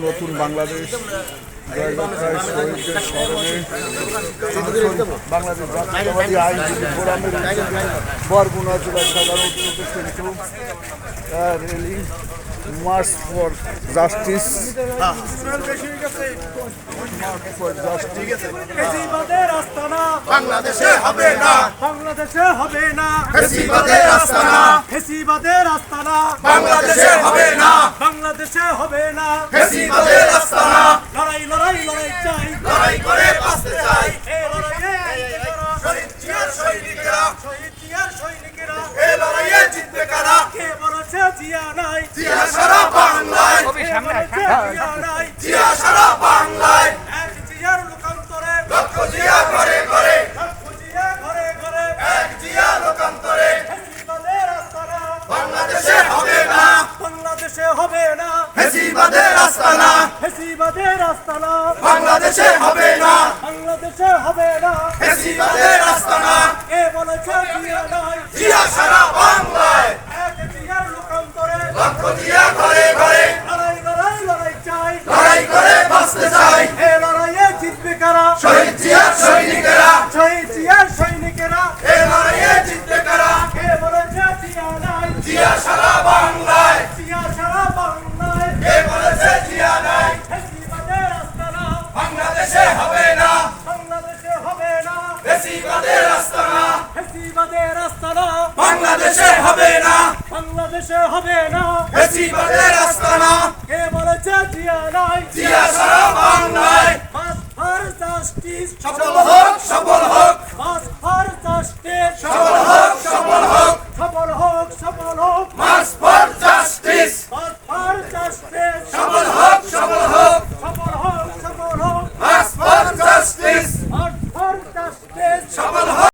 নতুন বাংলাদেশ শহীদদের স্মরণে বাংলাদেশ জাতীয়তাবাদী আইনজীবী ফোরামের বরগুনা জেলা সাধারণ কিন্তু রেলি মার্চ ফর জাস্টিস বাংলাদেশে হবে না। বাংলাদেশে হবে না। ফেসিবাদের আস্তানা বাংলাদেশে হবে না। বাংলাদেশে রাস্তা না। লড়াই লড়াই লড়াই চাই। লড়াই করে বাঁচতে চাই। এই লড়াইয়ে? শহীদ জিয়ার সৈনিকেরা। শহীদ জিয়ার সৈনিকেরা। এ লড়াইয়ে জিতবে কারা? কে বলেছে জিয়া নাই। জিয়া সারা বাংলাদেশে হবে না। ফেসিবাদের আস্তানা ফেসিবাদের আস্তানা বাংলাদেশে হবে না। বাংলাদেশে হবে না। ফেসিবাদের আস্তানা কে বলেছে ফেসিবাদের আস্তানা ফেসিবাদের আস্তানা বাংলাদেশে হবে না। বাংলাদেশে হবে না। ফেসিবাদের আস্তানা কে বলেছে জিয়া নাই? জিয়া সারা বাংলায়